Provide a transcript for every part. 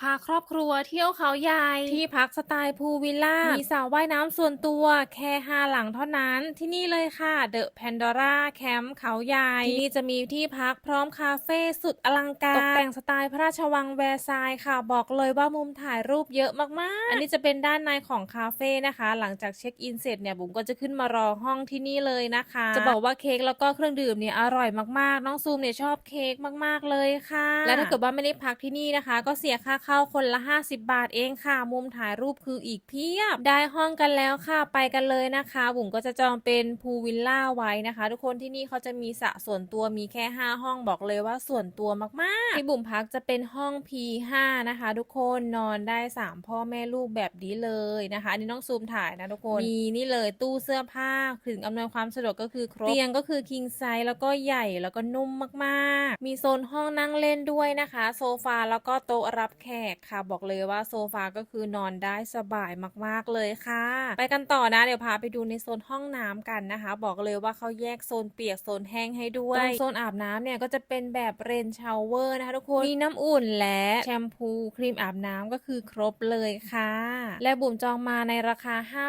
พาครอบครัวเที่ยวเขาใหญ่ที่พักสไตล์พูลวิลล่า มีสระว่ายน้ำส่วนตัว แค่ห้าหลังเท่านั้นที่นี่เลยค่ะเดอะแพนด o ร่าแคมป์เขาใหญ่ ที่นี่จะมีที่พักพร้อมคาเฟ่สุดอลังการ ตกแต่งสไตล์พระราชวังแวร์ซายน์ค่ะ บอกเลยว่ามุมถ่ายรูปเยอะมากๆ อันนี้จะเป็นด้านในของคาเฟ่นะคะ หลังจากเช็คอินเสร็จเนี่ยบุ๋มก็จะขึ้นมารอห้องที่นี่เลยนะคะ จะบอกว่าเค้กแล้วก็เครื่องดื่มเนี่ยอร่อยมากๆ น้องซูมเนี่ยชอบเค้กมากๆเลยค่ะ และถ้าเกิดว่าไม่ได้พักที่นี่นะคะ ก็เสียค่าเข้าคนละ 50 บาทเองค่ะ มุมถ่ายรูปคืออีกเพียบ ได้ห้องกันแล้วค่ะ ไปกันเลยนะคะบุ๋มก็จะจองเป็นพูลวิลล่าไว้นะคะ ทุกคนที่นี่เขาจะมีสระส่วนตัวมีแค่ 5 ห้องบอกเลยว่าส่วนตัวมากๆ ที่บุ๋มพักจะเป็นห้อง P5 นะคะ ทุกคนนอนได้ 3 พ่อแม่ลูกแบบนี้เลยนะคะอันนี้น้องซูมถ่ายนะทุกคน มีนี่เลยตู้เสื้อผ้าถึงอำนวยความสะดวกก็คือครบเตียงก็คือ king size แล้วก็ใหญ่แล้วก็นุ่มมากๆ มีโซนห้องนั่งเล่นด้วยนะคะ โซฟาแล้วก็โต๊ะรับแขกค่ะบอกเลยว่าโซฟาก็คือนอนได้สบายมากๆเลยค่ะ ไปกันต่อนะเดี๋ยวพาไปดูในโซนห้องน้ำกันนะคะ บอกเลยว่าเขาแยกโซนเปียกโซนแห้งให้ด้วยตรงโซนอาบน้ำเนี่ยก็จะเป็นแบบเรนชาวเวอร์นะคะทุกคนมีน้ำอุ่นและแชมพูครีมอาบน้ำก็คือครบเลยค่ะ และบุ๋มจองมาในราคา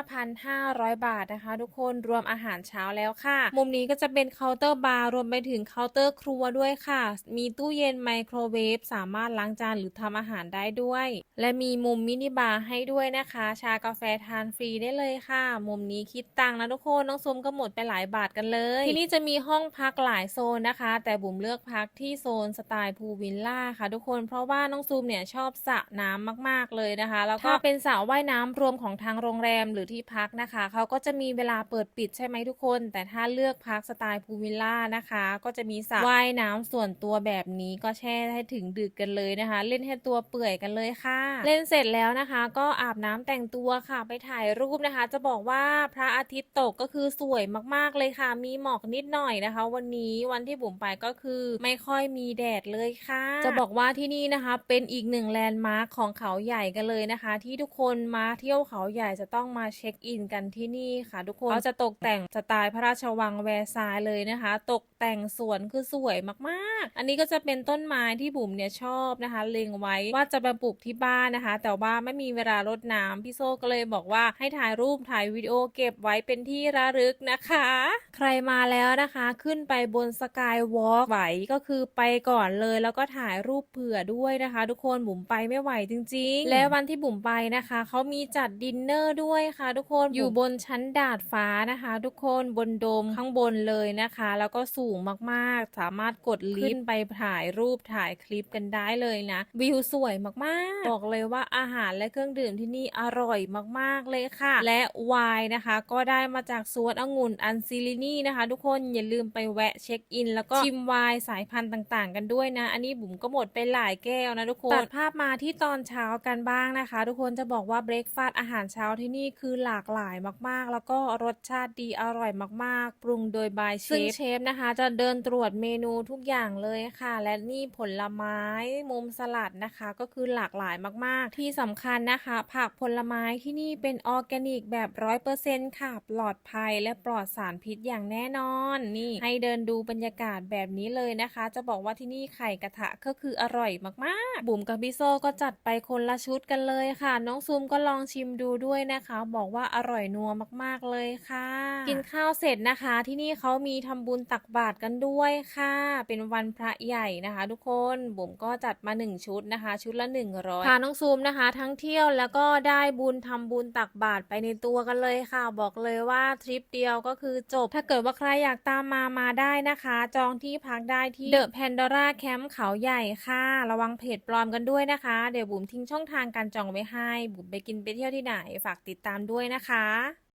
5,500 บาทนะคะ ทุกคนรวมอาหารเช้าแล้วค่ะ มุมนี้ก็จะเป็นเคาน์เตอร์บาร์รวมไปถึงเคาน์เตอร์ครัวด้วยค่ะ มีตู้เย็นไมโครเวฟสามารถล้างจานหรือทำอาหารได้ด้วย และมีมุมมินิบาร์ให้ด้วยนะคะ ชากาแฟทานฟรีได้เลยค่ะ มุมนี้คิดตังค์นะทุกคนน้องซุมก็หมดไปหลายบาทกันเลย ที่นี่จะมีห้องพักหลายโซนนะคะ แต่บุ๋มเลือกพักที่โซนสไตล์พูลวิลล่าค่ะ ทุกคนเพราะว่าน้องซูมเนี่ยชอบสระน้ำมาก ๆเลยนะคะ แล้วก็ถ้าเป็นสระว่ายน้ำรวมของทางโรงแรมหรือที่พักนะคะเขาก็จะมีเวลาเปิดปิดใช่ไหมทุกคน แต่ถ้าเลือกพักสไตล์พูลวิลล่านะคะ ก็จะมีสระว่ายน้ำส่วนตัวแบบนี้ก็แช่ให้ถึงดึกกันเลยนะคะ เล่นให้ตัวเปื่อยกันเลยค่ะ เล่นเสร็จแล้วนะคะ ก็อาบน้ำแต่งตัวค่ะ ไปถ่ายรูปนะคะ จะบอกว่าพระอาทิตย์ตกก็คือสวยมากๆเลยค่ะ มีหมอกนิดหน่อยนะคะ วันนี้วันที่บุ๋มไปก็คือไม่ค่อยมีแดดเลยค่ะ จะบอกว่าที่นี่นะคะ เป็นอีกหนึ่งแลนด์มาร์คของเขาใหญ่กันเลยนะคะ ที่ทุกคนมาเที่ยวเขาใหญ่จะต้องมาเช็คอินกันที่นี่ค่ะ ทุกคนเขาจะตกแต่งสไตล์พระราชวังแวร์ซายน์เลยนะคะ ตกแต่งสวนคือสวยมากๆ อันนี้ก็จะเป็นต้นไม้ที่บุ๋มเนี่ยชอบนะคะ เล็งไว้ว่าจะมาปลูกที่บ้านนะคะ แต่ว่าไม่มีเวลารดน้ำพี่โซ่ก็เลยบอกว่าให้ถ่ายรูปถ่ายวิดีโอเก็บไว้เป็นที่ระลึกนะคะ ใครมาแล้วนะคะ ขึ้นไปบนสกายวอล์กไหวก็คือไปก่อนเลย แล้วก็ถ่ายรูปเผื่อด้วยนะคะ ทุกคนบุ๋มไปไม่ไหวจริง ๆ และวันที่บุ๋มไปนะคะเขามีจัดดินเนอร์ด้วยค่ะ ทุกคนอยู่บนชั้นดาดฟ้านะคะ ทุกคนบนโดมข้างบนเลยนะคะ แล้วก็สูงมากๆ สามารถกดลิฟต์ไปถ่ายรูปถ่ายคลิปกันได้เลยนะ วิวสวยมากๆ บอกเลยว่าอาหารและเครื่องดื่มที่นี่อร่อยมากๆเลยค่ะ และไวน์นะคะ ก็ได้มาจากสวนองุ่นอันซิลินีนะคะ ทุกคนอย่าลืมไปแวะเช็คอิน แล้วก็ชิมไวน์สายพันธุ์ต่างๆ กันด้วยนะ อันนี้บุ๋มก็หมดไปหลายแก้วนะทุกคนตัดภาพมาที่ตอนเช้ากันบ้างนะคะ ทุกคนจะบอกว่าเบรกฟาสต์อาหารเช้าที่นี่คือหลากหลายมากๆ แล้วก็รสชาติดีอร่อยมากๆ ปรุงโดยบายเชฟซึ่งเชฟนะคะ จะเดินตรวจเมนูทุกอย่างเลยค่ะ และนี่ผลไม้มุมสลัดนะคะก็คือหลากหลายมากๆ ที่สำคัญนะคะ ผักผลไม้ที่นี่เป็นออร์แกนิกแบบร้อยเปอร์เซ็นต์ค่ะ ปลอดภัยและปลอดสารพิษอย่างแน่นอน นี่ให้เดินดูบรรยากาศแบบนี้เลยนะคะ จะบอกว่าที่นี่ไข่กระทะก็คืออร่อยมากๆ บุ๋มกับพี่โซก็จัดไปคนละชุดกันเลยค่ะ น้องซูมก็ลองชิมดูด้วยนะคะ บอกว่าอร่อยนัวมากๆเลยค่ะ กินข้าวเสร็จนะคะ ที่นี่เขามีทำบุญตักบาตรกันด้วยค่ะ เป็นวันพระใหญ่นะคะ ทุกคนบุ๋มก็จัดมาหนึ่งชุดนะคะ ชุดละ100พาน้องซูมนะคะ ทั้งเที่ยวแล้วก็ได้บุญทำบุญตักบาตรไปในตัวกันเลยค่ะ บอกเลยว่าทริปเดียวก็คือจบ ถ้าเกิดว่าใครอยากตามมามาได้นะคะ จองที่พักได้ที่เดอะแพนด o ร่าแคมป์เขาใหญ่ค่ะ ระวังเพจปลอมกันด้วยนะคะ เดี๋ยวบุ๋มทิ้งช่องทางการจองไว้ให้ บุ๋มไปกินไปเที่ยวที่ไหนฝากติดตามด้วยนะคะ